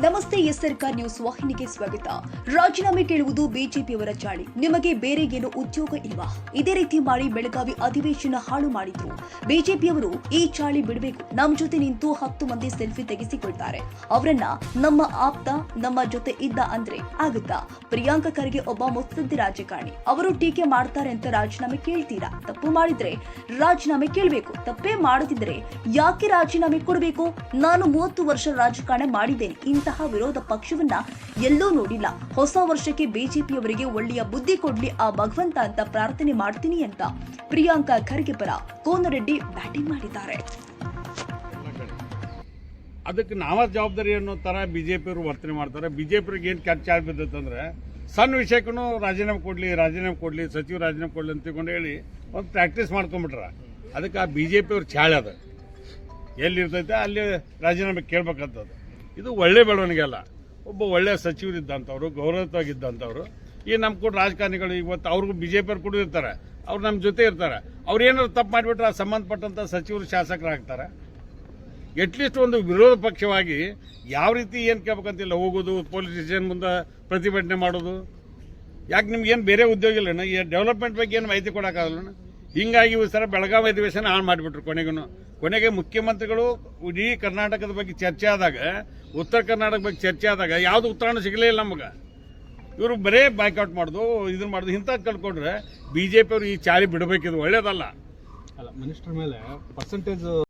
S ಸರ್ಕಾರ್ news ವಾಹಿನಿಗೆ ಸ್ವಾಗತ. ರಾಜೀನಾಮೆ ಕೇಳುವುದು ಬಿಜೆಪಿಯವರ ಚಾಳಿ. ನಿಮಗೆ ಬೇರೆ ಏನು ಉದ್ಯೋಗ ಇಲ್ವಾ? ಇದೇ ರೀತಿ ಮಾಡಿ ಬೆಳಗಾವಿ ಅಧಿವೇಶನ ಹಾಳು ಮಾಡಿದ್ರು. ಬಿಜೆಪಿಯವರು ಈ ಚಾಳಿ ಬಿಡಬೇಕು. ನಮ್ಮ ಜೊತೆ ನಿಂತು ಹತ್ತು ಮಂದಿ ಸೆಲ್ಫಿ ತೆಗೆಸಿಕೊಳ್ತಾರೆ. ಅವರನ್ನ ನಮ್ಮ ಆಪ್ತ, ನಮ್ಮ ಜೊತೆ ಇದ್ದ ಅಂದ್ರೆ ಆಗುತ್ತಾ? ಪ್ರಿಯಾಂಕ ಖರ್ಗೆ ಒಬ್ಬ ಮುತ್ಸದ್ದಿ ರಾಜಕಾರಣಿ. ಅವರು ಟೀಕೆ ಮಾಡ್ತಾರೆ ಅಂತ ರಾಜೀನಾಮೆ ಕೇಳ್ತೀರಾ? ತಪ್ಪು ಮಾಡಿದ್ರೆ ರಾಜೀನಾಮೆ ಕೇಳಬೇಕು. ತಪ್ಪೇ ಮಾಡದಿದ್ರೆ ಯಾಕೆ ರಾಜೀನಾಮೆ ಕೊಡಬೇಕು? ನಾನು ಮೂವತ್ತು ವರ್ಷ ರಾಜಕಾರಣ ಮಾಡಿದ್ದೇನೆ. ಇಂತಹ ವಿರೋಧ ಪಕ್ಷವನ್ನ ಎಲ್ಲೂ ನೋಡಿಲ್ಲ. ಹೊಸ ವರ್ಷಕ್ಕೆ ಬಿಜೆಪಿಯವರಿಗೆ ಒಳ್ಳೆಯ ಬುದ್ಧಿ ಕೊಡ್ಲಿ, ಆ ಭಗವಂತ ಅಂತ ಪ್ರಾರ್ಥನೆ ಮಾಡ್ತೀನಿ ಅಂತ ಪ್ರಿಯಾಂಕಾ ಖರ್ಗೆ ಪರ ಕೋನರೆಡ್ಡಿ ಬ್ಯಾಟಿಂಗ್ ಮಾಡಿದ್ದಾರೆ. ಅದಕ್ಕೆ ನಾವ ಜವಾಬ್ದಾರಿ ಅನ್ನೋ ಥರ ಬಿ ಜೆ ವರ್ತನೆ ಮಾಡ್ತಾರೆ. ಬಿ ಜೆ ಪಿಯವ್ರಿಗೆ ಏನು ಕ್ಯಾಚ್ ಚಾರ್ಜ್ ಬಿದ್ದತ್ತಂದ್ರೆ ಸಣ್ಣ ವಿಷಯಕ್ಕೂ ರಾಜೀನಾಮೆ ಕೊಡಲಿ ರಾಜೀನಾಮೆ ಕೊಡಲಿ, ಸಚಿವ ರಾಜೀನಾಮೆ ಕೊಡಲಿ ಅಂತ ತಿಳ್ಕೊಂಡು ಹೇಳಿ ಒಂದು ಪ್ರಾಕ್ಟೀಸ್ ಮಾಡ್ಕೊಂಬಿಟ್ರ ಅದಕ್ಕೆ ಆ ಬಿ ಜೆ ಪಿಯವ್ರ ಚಾಳೆ ಅದ. ಎಲ್ಲಿರ್ತೈತೆ, ಅಲ್ಲಿ ರಾಜೀನಾಮೆ ಕೇಳ್ಬೇಕಂತದ್ದು ಇದು ಒಳ್ಳೆ ಬೆಳವಣಿಗೆ ಅಲ್ಲ. ಒಬ್ಬ ಒಳ್ಳೆ ಸಚಿವರಿದ್ದಂಥವ್ರು ಗೌರವವಾಗಿದ್ದಂಥವ್ರು ಈ ನಮ್ಮ ಕೂಡ ರಾಜಕಾರಣಿಗಳು ಇವತ್ತು ಅವ್ರಿಗೂ ಬಿ ಜೆ ಪಿಯವ್ರು ಕೂಡ ಇರ್ತಾರೆ. ಅವ್ರು ನಮ್ಮ ಜೊತೆ ಇರ್ತಾರೆ. ಅವ್ರು ಏನಾದ್ರು ತಪ್ಪು ಮಾಡಿಬಿಟ್ರೆ ಆ ಸಂಬಂಧಪಟ್ಟಂಥ ಸಚಿವರು ಶಾಸಕರಾಗ್ತಾರೆ. ಎಟ್ಲೀಸ್ಟ್ ಒಂದು ವಿರೋಧ ಪಕ್ಷವಾಗಿ ಯಾವ ರೀತಿ ಏನು ಕೇಳ್ಬೇಕಂತಿಲ್ಲ. ಹೋಗೋದು, ಪೊಲೀಸ್ ಸ್ಟೇಷನ್ ಮುಂದೆ ಪ್ರತಿಭಟನೆ ಮಾಡೋದು. ಯಾಕೆ ನಿಮ್ಗೇನು ಬೇರೆ ಉದ್ಯೋಗ ಇಲ್ಲಣ್ಣ ಈ ಡೆವಲಪ್ಮೆಂಟ್ ಬಗ್ಗೆ ಏನು ಮಾಹಿತಿ ಕೊಡೋಕ್ಕಾಗಲ್ಲ ಹಿಂಗಾಗಿ ಈ ಸಲ ಬೆಳಗಾವಿ ಅಧಿವೇಶನ ಆನ್ ಮಾಡಿಬಿಟ್ರು ಕೊನೆಗೂ. ಕೊನೆಗೆ ಮುಖ್ಯಮಂತ್ರಿಗಳು ಇಡೀ ಕರ್ನಾಟಕದ ಬಗ್ಗೆ ಚರ್ಚೆ ಆದಾಗ, ಉತ್ತರ ಕರ್ನಾಟಕ ಬಗ್ಗೆ ಚರ್ಚೆ ಆದಾಗ ಯಾವುದು ಉತ್ತರಾಣ ಸಿಗಲೇ ಇಲ್ಲ ನಮಗೆ. ಇವರು ಬರೇ ಬಾಯ್ಕೌಟ್ ಮಾಡೋದು, ಇದನ್ನ ಮಾಡೋದು ಇಂಥದ್ದು ಕಳ್ಕೊಂಡ್ರೆ ಬಿ ಜೆ ಪಿಯವರು ಈ ಚಾರಿ ಬಿಡಬೇಕಿದು ಒಳ್ಳೇದಲ್ಲ. ಅಲ್ಲ ಮಿನಿಸ್ಟರ್ ಮೇಲೆ ಪರ್ಸೆಂಟೇಜ್